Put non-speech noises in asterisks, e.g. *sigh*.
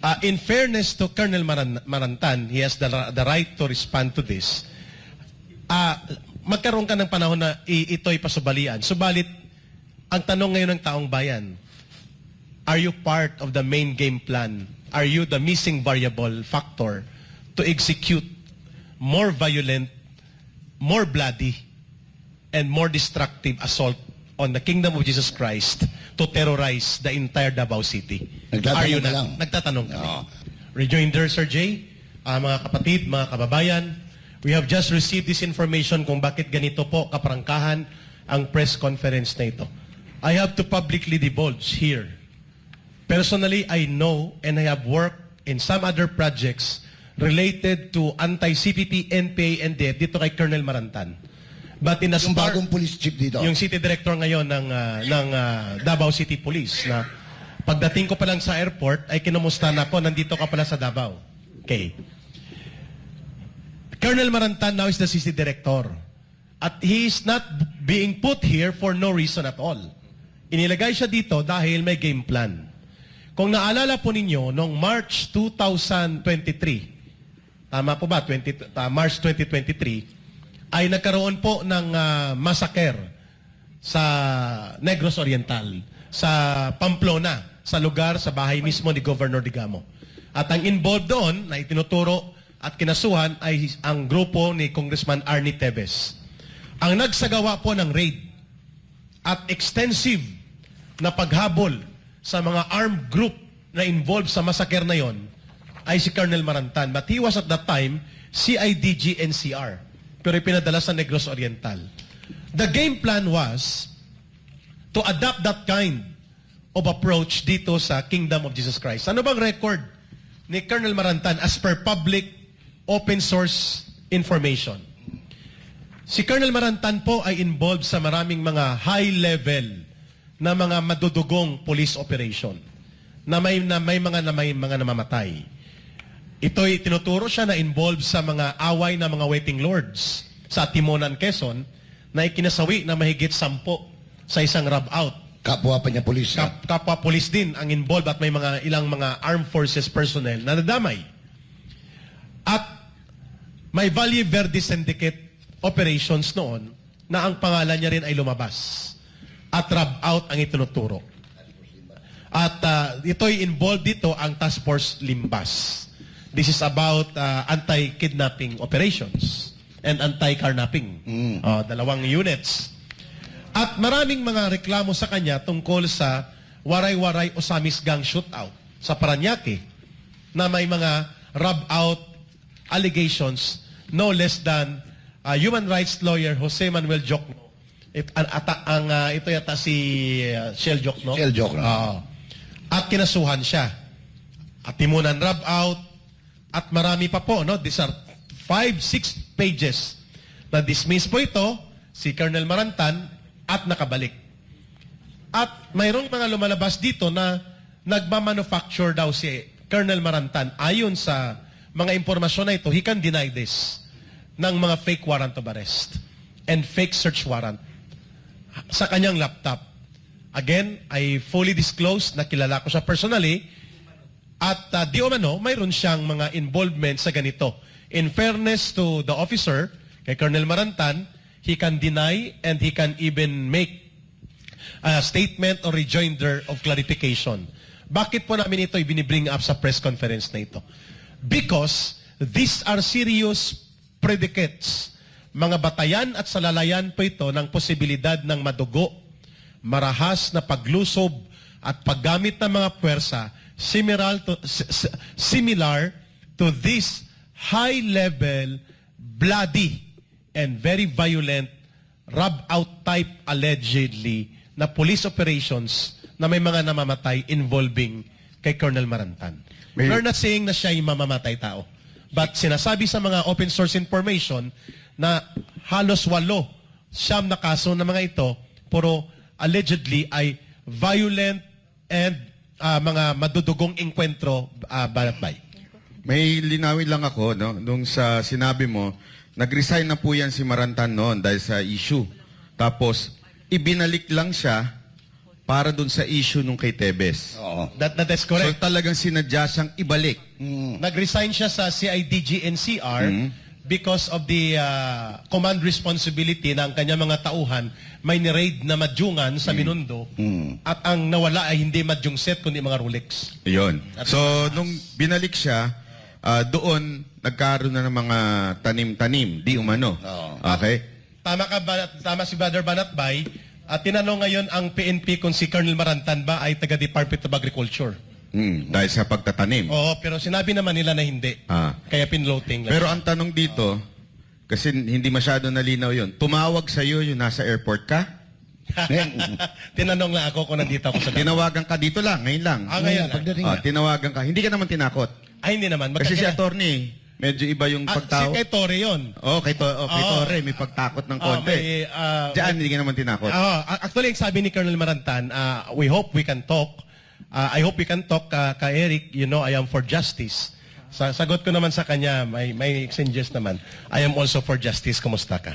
Uh, in fairness to Colonel Maran- Marantan, he has the, the right to respond to this. Ah, magkaroon ka ng panahon na ito'y pasubalian. Subalit, ang tanong ngayon ng taong bayan, are you part of the main game plan? Are you the missing variable factor to execute more violent, more bloody, and more destructive assault on the kingdom of Jesus Christ to terrorize the entire Davao City? Nagtatanong Are you na- lang. Nagtatanong kami. Oo. Rejoinder, Sir Jay, ah, mga kapatid, mga kababayan, we have just received this information kung bakit ganito po kaprangkahan ang press conference na ito. I have to publicly divulge here. Personally, I know and I have worked in some other projects related to anti-CPP, NPA, and DEF dito kay Colonel Marantan. But in as Yung far- bagong police chief dito. yung city director ngayon ng ah, ng ah, Davao City Police na pagdating ko pa lang sa airport ay kinumusta na ako nandito ka pala sa Davao. Okay. Colonel Marantan now is the city director. At he is not being put here for no reason at all. Inilagay siya dito dahil may game plan. Kung naalala po ninyo, noong March 2023, tama po ba, 20, ah, March 2023, ay nagkaroon po ng ah, massacre sa Negros Oriental, sa Pamplona, sa lugar, sa bahay mismo ni Governor Digamo. At ang involved doon, na itinuturo at kinasuhan, ay ang grupo ni Congressman Arnie Tevez. Ang nagsagawa po ng raid at extensive na paghabol sa mga armed group na involved sa massacre na yon ay si Colonel Marantan. But he was at that time CIDG NCR. Pero ipinadala sa Negros Oriental. The game plan was to adopt that kind of approach dito sa Kingdom of Jesus Christ. Ano bang record ni Colonel Marantan as per public open source information? Si Colonel Marantan po ay involved sa maraming mga high level na mga madudugong police operation na may, na may mga na may mga namamatay. Ito'y tinuturo siya na involved sa mga away na mga waiting lords sa Timonan, Quezon na ikinasawi na mahigit sampo sa isang rub out. Kapwa pa niya police. ha? Kap, kapwa police din ang involved at may mga ilang mga armed forces personnel na nadamay. At may Valle Verde Syndicate operations noon na ang pangalan niya rin ay lumabas. At rub out ang itinuturo. At ah, ito'y involved dito ang Task Force Limbas. This is about ah, anti-kidnapping operations and anti-carnapping. Ah, dalawang units. At maraming mga reklamo sa kanya tungkol sa waray-waray o samis gang shootout sa Paranaque na may mga rub out allegations no less than uh, human rights lawyer Jose Manuel Jokno. It, ang, ata, ang, uh, ito yata si uh, Shell Jokno. Shell Jokno. Oo. At kinasuhan siya. At timunan rub out. At marami pa po, no? These are five, six pages. Na-dismiss po ito, si Colonel Marantan, at nakabalik. At mayroong mga lumalabas dito na nagmamanufacture daw si Colonel Marantan. Ayon sa mga impormasyon na ito, he can deny this ng mga fake warrant of arrest and fake search warrant sa kanyang laptop. Again, I fully disclose na kilala ko siya personally at uh, di umano, mayroon siyang mga involvement sa ganito. In fairness to the officer, kay Colonel Marantan, he can deny and he can even make a statement or rejoinder of clarification. Bakit po namin ito ibinibring up sa press conference na ito? Because these are serious predicates. Mga batayan at salalayan po ito ng posibilidad ng madugo, marahas na paglusob at paggamit ng mga puwersa similar to, similar to this high-level, bloody, and very violent rub-out type allegedly na police operations na may mga namamatay involving kay Colonel Marantan. May- We're not saying na siya yung mamamatay tao. But sinasabi sa mga open source information na halos walo siyam na kaso na mga ito, puro allegedly ay violent and ah, mga madudugong enkwentro uh, balatbay. May linawin lang ako, no? Nung sa sinabi mo, nag-resign na po yan si Marantan noon dahil sa issue. Tapos, ibinalik lang siya para dun sa issue nung kay Tebes. Oo. That, that is So correct. talagang sinadya siyang ibalik. Nag-resign siya sa CIDG NCR because of the uh, command responsibility ng kanya mga tauhan may ni-raid na madyungan sa Minundo at ang nawala ay hindi madyung set kundi mga Rolex. Yun. So, nung binalik siya, ah, doon nagkaroon na ng mga tanim-tanim, di umano. Oo. Okay? Tama ka ba, tama si Brother Banatbay, at tinanong ngayon ang PNP kung si Colonel Marantan ba ay taga Department of Agriculture. Hmm, dahil sa pagtatanim. Oo, pero sinabi naman nila na hindi. Ah. Kaya pinloating lang. Pero ang tanong dito, kasi hindi masyado nalinaw yun, tumawag sa iyo yung nasa airport ka? *laughs* Tinanong lang ako kung nandito ako sa *laughs* Tinawagan ka dito lang, ngayon lang. Ah, ngayon lang. Pagdating Ah, na. tinawagan ka. Hindi ka naman tinakot. Ay, hindi naman. Kasi si attorney, medyo iba yung Ah, si pagtawag. kay Torre yun. Oh, kay, to, oh, kay Oo. Torre, may pagtakot ng Ah, konti. may, ah, Diyan, hindi ka naman tinakot. Ah, actually, ang sabi ni Colonel Marantan, ah, we hope we can talk. Ah, I hope we can talk ah, ka Eric, you know, I am for justice. Sa sagot ko naman sa kanya, may, may exchanges naman. I am also for justice. Kumusta ka?